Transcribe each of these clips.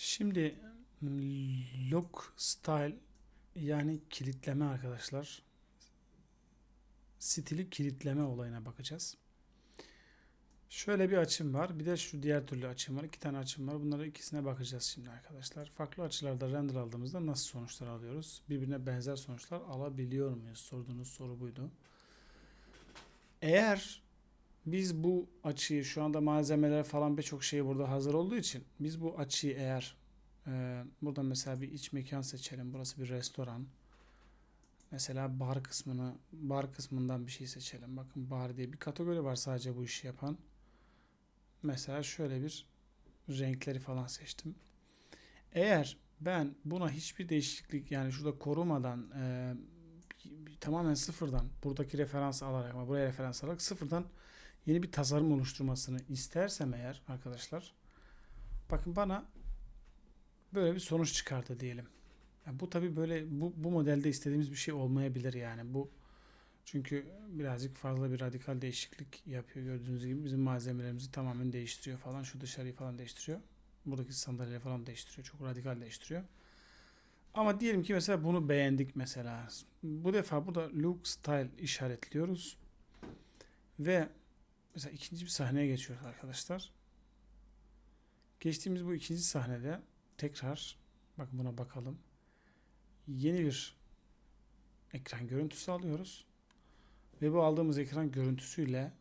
Şimdi look style yani kilitleme arkadaşlar. Stili kilitleme olayına bakacağız. Şöyle bir açım var. Bir de şu diğer türlü açım var. İki tane açım var. Bunlara ikisine bakacağız şimdi arkadaşlar. Farklı açılarda render aldığımızda nasıl sonuçlar alıyoruz? Birbirine benzer sonuçlar alabiliyor muyuz? Sorduğunuz soru buydu. Eğer biz bu açıyı şu anda malzemeler falan birçok şey burada hazır olduğu için biz bu açıyı eğer e, burada mesela bir iç mekan seçelim. Burası bir restoran. Mesela bar kısmını bar kısmından bir şey seçelim. Bakın bar diye bir kategori var sadece bu işi yapan. Mesela şöyle bir renkleri falan seçtim. Eğer ben buna hiçbir değişiklik yani şurada korumadan e, tamamen sıfırdan buradaki referans alarak ama buraya referans alarak sıfırdan yeni bir tasarım oluşturmasını istersem eğer arkadaşlar bakın bana böyle bir sonuç çıkardı diyelim. Yani bu tabi böyle bu, bu modelde istediğimiz bir şey olmayabilir yani. Bu çünkü birazcık fazla bir radikal değişiklik yapıyor. Gördüğünüz gibi bizim malzemelerimizi tamamen değiştiriyor falan. Şu dışarıyı falan değiştiriyor. Buradaki sandalyeleri falan değiştiriyor. Çok radikal değiştiriyor. Ama diyelim ki mesela bunu beğendik mesela. Bu defa burada look style işaretliyoruz. Ve mesela ikinci bir sahneye geçiyoruz arkadaşlar geçtiğimiz bu ikinci sahnede tekrar bakın buna bakalım yeni bir ekran görüntüsü alıyoruz. Ve bu aldığımız ekran görüntüsüyle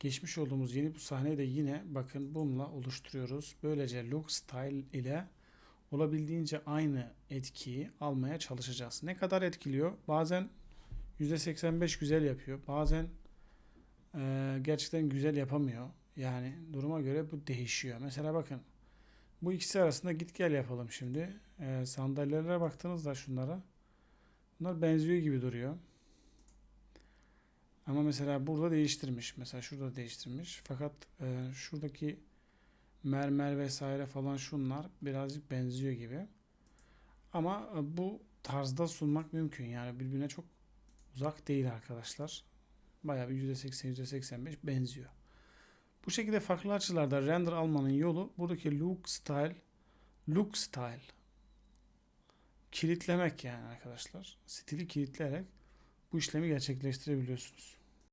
geçmiş olduğumuz yeni bu sahneyi de yine bakın bununla oluşturuyoruz. Böylece look style ile olabildiğince aynı etkiyi almaya çalışacağız. Ne kadar etkiliyor? Bazen %85 güzel yapıyor. Bazen e, gerçekten güzel yapamıyor. Yani duruma göre bu değişiyor. Mesela bakın bu ikisi arasında git gel yapalım şimdi. E, sandalyelere baktığınızda şunlara. Bunlar benziyor gibi duruyor. Ama mesela burada değiştirmiş. Mesela şurada değiştirmiş. Fakat e, şuradaki mermer vesaire falan şunlar birazcık benziyor gibi. Ama e, bu tarzda sunmak mümkün. Yani birbirine çok uzak değil arkadaşlar. Bayağı bir %80 %85 benziyor. Bu şekilde farklı açılarda render almanın yolu buradaki look style look style kilitlemek yani arkadaşlar. Stili kilitleyerek bu işlemi gerçekleştirebiliyorsunuz.